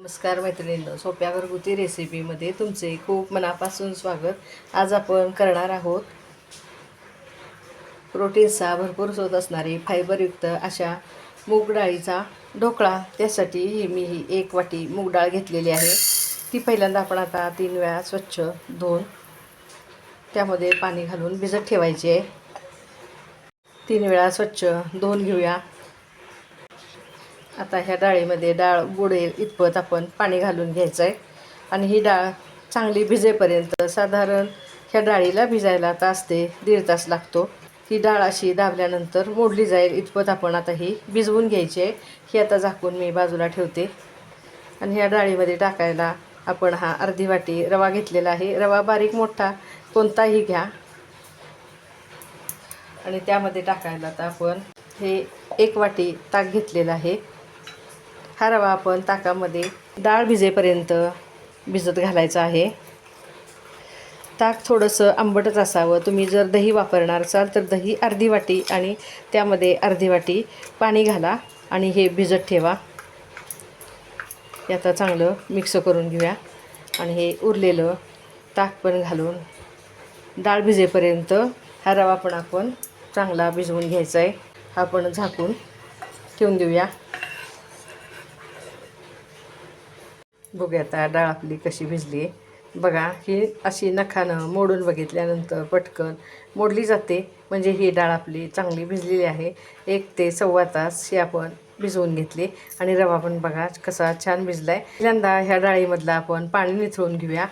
नमस्कार मैत्रिणींनो सोप्या घरगुती रेसिपीमध्ये तुमचे खूप मनापासून स्वागत. आज आपण करणार आहोत प्रोटीन्सचा भरपूर स्रोत असणारी फायबरयुक्त अशा मूग डाळीचा ढोकळा. त्यासाठी ही मी ही एक वाटी मूग डाळ घेतलेली आहे. ती पहिल्यांदा आपण आता तीन वेळा स्वच्छ धुवून त्यामध्ये पाणी घालून भिजत ठेवायची आहे. तीन वेळा स्वच्छ धुवून घेऊया. आता ह्या डाळीमध्ये डाळ बुडे इतपत आपण पाणी घालून घ्यायचं आहे आणि ही डाळ चांगली भिजेपर्यंत साधारण ह्या डाळीला भिजायला तास ते दीड तास लागतो. ही डाळ अशी दाबल्यानंतर मोडली जाईल इतपत आपण आता ही भिजवून घ्यायची आहे. ही आता झाकून मी बाजूला ठेवते. आणि ह्या डाळीमध्ये टाकायला आपण हा अर्धी वाटी रवा घेतलेला आहे. रवा बारीक मोठा कोणताही घ्या. आणि त्यामध्ये टाकायला आता आपण हे एक वाटी ताक घेतलेलं आहे. हा रवा आपण ताकामध्ये डाळ भिजेपर्यंत भिजत घालायचा आहे. ताक थोडंसं आंबटच असावं. तुम्ही जर दही वापरणार असाल तर दही अर्धी वाटी आणि त्यामध्ये अर्धी वाटी पाणी घाला आणि हे भिजत ठेवा. हे आता चांगलं मिक्स करून घेऊया. आणि हे उरलेलं ताक पण घालून डाळ भिजेपर्यंत हा रवा पण आपण चांगला भिजवून घ्यायचा आहे. हा पण झाकून ठेवून देऊया. बघूया आता डाळ आपली कशी भिजली आहे. बघा ही अशी नखानं मोडून बघितल्यानंतर पटकन मोडली जाते. म्हणजे ही डाळ आपली चांगली भिजलेली आहे. एक ते सव्वा तास ही आपण भिजवून घेतली. आणि रवा पण बघा कसा छान भिजला आहे पहिल्यांदा ह्या डाळीमधला आपण पाणी निथळून घेऊया.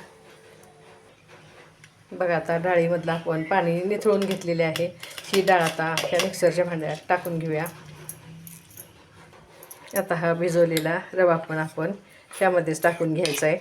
बघा आता डाळीमधलं आपण पाणी निथळून घेतलेले आहे. ही डाळ आता ह्या मिक्सरच्या भांड्यात टाकून घेऊया. आता हा भिजवलेला रवा पण आपण त्यामध्येच टाकून घ्यायचं आहे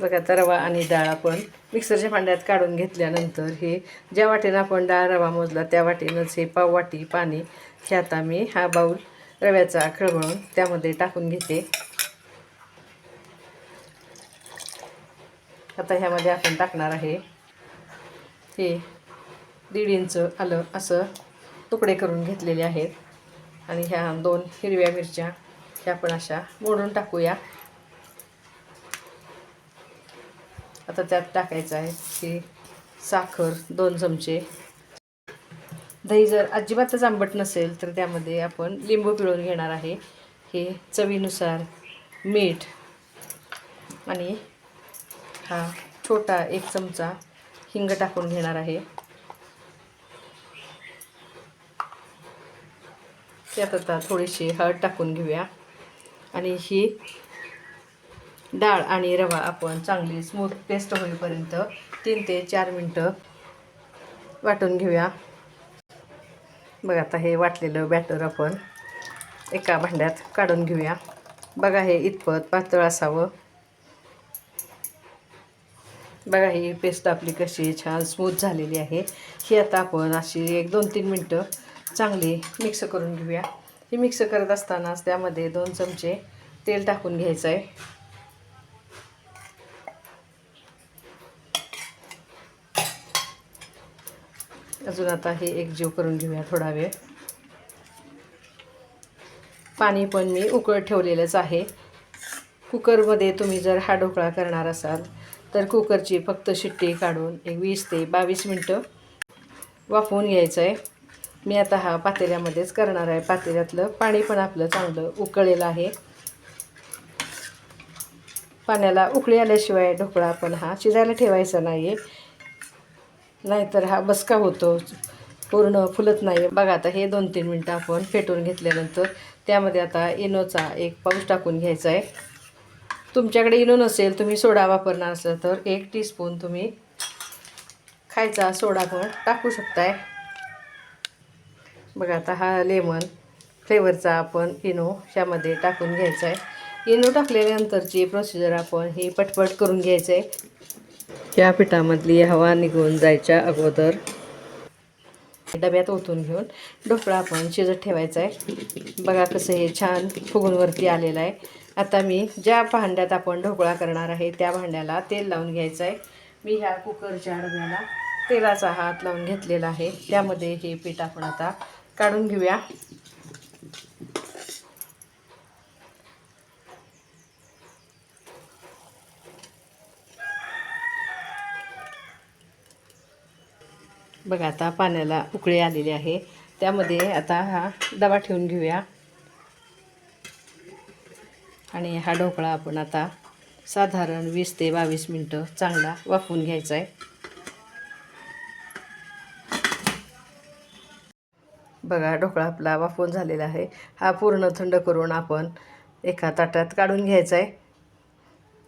बघा आता रवा आणि डाळ आपण मिक्सरच्या भांड्यात काढून घेतल्यानंतर हे ज्या वाटेनं आपण डाळ रवा मोजला त्या वाटेनंच हे पाव वाटी पाणी हे आता मी हा बाऊल रव्याचा खळबळून त्यामध्ये टाकून घेते. आता ह्यामध्ये आपण टाकणार आहे हे दीड इंच आलं असं. तुकडे करून घेतलेले आहेत. आणि ह्या दोन हिरव्या मिरच्या ह्या पण अशा मोडून टाकूया. आता त्यात टाकायचं आहे की साखर दोन चमचे. दही जर अजिबातच आंबट नसेल तर त्यामध्ये आपण लिंबू पिळून घेणार आहे. हे चवीनुसार मीठ आणि हा छोटा एक चमचा हिंग टाकून घेणार आहे. त्यात आता थोडीशी हळद टाकून घेऊया. आणि ही डाळ आणि रवा आपण चांगली स्मूथ पेस्ट होईपर्यंत तीन ते चार मिनटं वाटून घेऊया. बघा आता हे वाटलेलं बॅटर आपण एका भांड्यात काढून घेऊया. बघा हे इतपत पातळ असावं. बघा ही पेस्ट आपली कशी छान स्मूथ झालेली आहे. ही आता आपण अशी एक दोन तीन मिनटं चांगली मिक्स करून घेऊया. ही मिक्स करत असतानाच त्यामध्ये दोन चमचे तेल टाकून घ्यायचं आहे अजून आता हे एकजीव करून घेऊया थोडा वेळ. पाणी पण मी उकळत ठेवलेलंच आहे. कुकरमध्ये तुम्ही जर हा ढोकळा करणार असाल तर कुकरची फक्त शिट्टी काढून एक वीस ते बावीस मिनटं वाफवून घ्यायचं आहे मी आता हा पातेल्यामध्येच करणार आहे. पातेल्यातलं पाणी पण आपलं चांगलं उकळलेलं आहे. पाण्याला उकळी आल्याशिवाय ढोकळा पण हा शिजायला ठेवायचा नाही आहे नाहीतर हा बसका होतो. पूर्ण फुलत नाही बघा आता हे दोन तीन मिनटं आपण फेटून घेतल्यानंतर त्यामध्ये आता इनोचा एक पाऊस टाकून घ्यायचा आहे. तुमच्याकडे इनो नसेल तुम्ही सोडा वापरणार असला तर एक टीस्पून तुम्ही खायचा सोडा पण टाकू शकताय. बघा आता हा लेमन फ्लेवरचा आपण इनो ह्यामध्ये टाकून घ्यायचा आहे. इनो टाकल्यानंतरची प्रोसिजर आपण ही पटपट करून घ्यायचं आहे या पिठामधली हवा निघून जायच्या अगोदर डब्यात ओतून घेऊन ढोकळा आपण शिजत ठेवायचा आहे. बघा कसं हे छान फुगूनवरती आलेलं आहे. आता मी ज्या भांड्यात आपण ढोकळा करणार आहे त्या भांड्याला तेल लावून घ्यायचं आहे. मी ह्या कुकरच्या डब्याला तेलाचा हात लावून घेतलेला आहे. त्यामध्ये हे पीठ आपण आता काढून घेऊया. बघा आता पाण्याला उकळी आलेली आहे. त्यामध्ये आता हा दबा ठेवून घेऊया. आणि हा ढोकळा आपण आता साधारण वीस ते बावीस मिनटं चांगला वाफवून घ्यायचा आहे. बघा ढोकळा आपला वाफवून झालेला आहे. हा पूर्ण थंड करून आपण एका ताटात काढून घ्यायचा आहे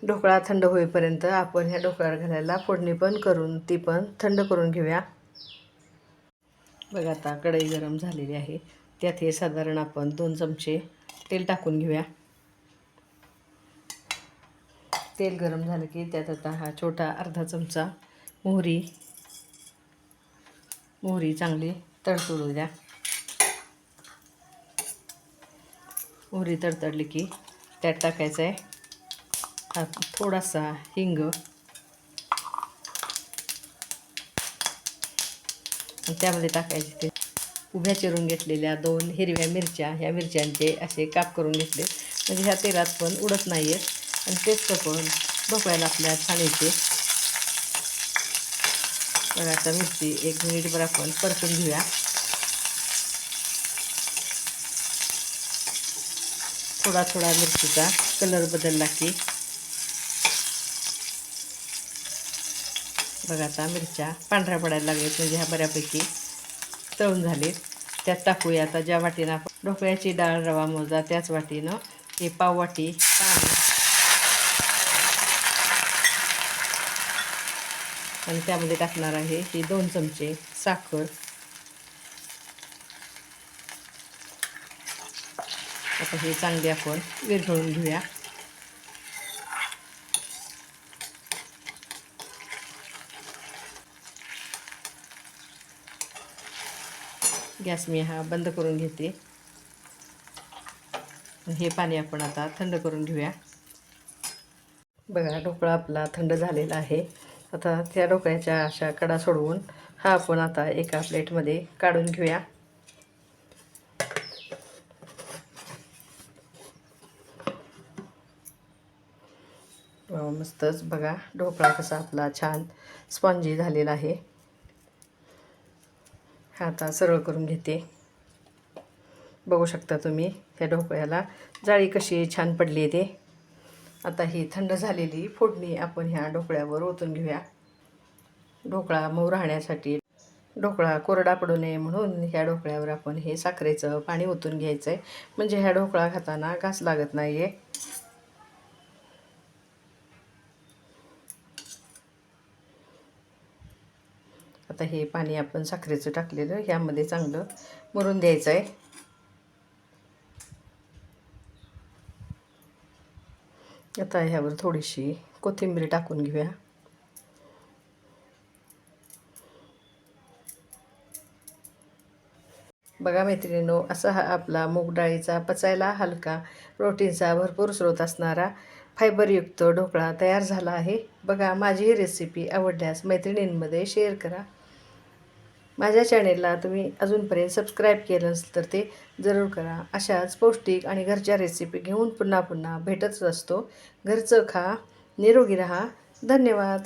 ढोकळा थंड होईपर्यंत आपण ह्या ढोकळ्यावर घालायला फोडणी पण करून ती पण थंड करून घेऊया. बघा आता कढई गरम झालेली आहे. त्यात हे साधारण आपण दोन चमचे तेल टाकून घेऊया. तेल गरम झालं की त्यात आता हा छोटा अर्धा चमचा मोहरी मोहरी चांगली तडतडू द्या. मोहरी तडतडली की त्यात टाकायचं आहे. हा थोडासा हिंग. त्यामध्ये टाकायचे ते. उभ्या चिरून घेतलेल्या दोन हिरव्या मिरच्या ह्या मिरच्यांचे असे काप करून घेतले. म्हणजे ह्या तेलात पण उडत नाही आहेत. आणि तेच पण ढोकळ्याला आपल्या छान येते बघा आता मिरची एक मिनिटभर आपण परतून घेऊया. थोडा थोडा मिरचीचा कलर बदलला की. बघा आता मिरच्या पांढऱ्या पडायला लागल्यात म्हणजे ह्या बऱ्यापैकी तळून झालीत. त्यात टाकूया आता ज्या वाटीनं आपण ढोकळ्याची डाळ रवा मोजा त्याच वाटीनं हे पाव वाटी पाणी. आणि त्यामध्ये टाकणार आहे ही दोन चमचे साखर. आता हे चांगले आपण विरघळून घेऊया. गॅस मी हा बंद करून घेते. हे पाणी आपण आता थंड करून घेऊया. बघा ढोकळा आपला थंड झालेला आहे. आता त्या ढोकळ्याच्या अशा कडा सोडवून हा आपण आता एका प्लेटमध्ये काढून घेऊया. मस्तच बघा ढोकळा कसा आपला छान स्पॉन्जी झालेला आहे. हा आता सरळ करून घेते. बघू शकता तुम्ही ह्या ढोकळ्याला. जाळी कशी छान पडली आहे ते. आता ही थंड झालेली फोडणी आपण ह्या ढोकळ्यावर ओतून घेऊया. ढोकळा मऊ राहण्यासाठी ढोकळा कोरडा पडू नये म्हणून ह्या ढोकळ्यावर आपण हे साखरेचं पाणी ओतून घ्यायचं आहे म्हणजे ह्या ढोकळा खाताना घास लागत नाही आहे आता हे पाणी आपण साखरेचं टाकलेलं ह्यामध्ये चांगलं मुरून द्यायचं आहे आता ह्यावर थोडीशी कोथिंबीर टाकून घेऊया. बघा मैत्रिणींनो असा हा आपला मूग डाळीचा पचायला हलका प्रोटीनचा भरपूर स्रोत असणारा फायबरयुक्त ढोकळा तयार झाला आहे. बघा माझी ही रेसिपी आवडल्यास मैत्रिणींमध्ये शेअर करा. माझ्या चॅनेलला तुम्ही अजूनपर्यंत सबस्क्राईब केलं नसेल तर ते जरूर करा. अशाच पौष्टिक आणि घरच्या रेसिपी घेऊन पुन्हा पुन्हा भेटतच असतो. घरचं खा निरोगी राहा. धन्यवाद.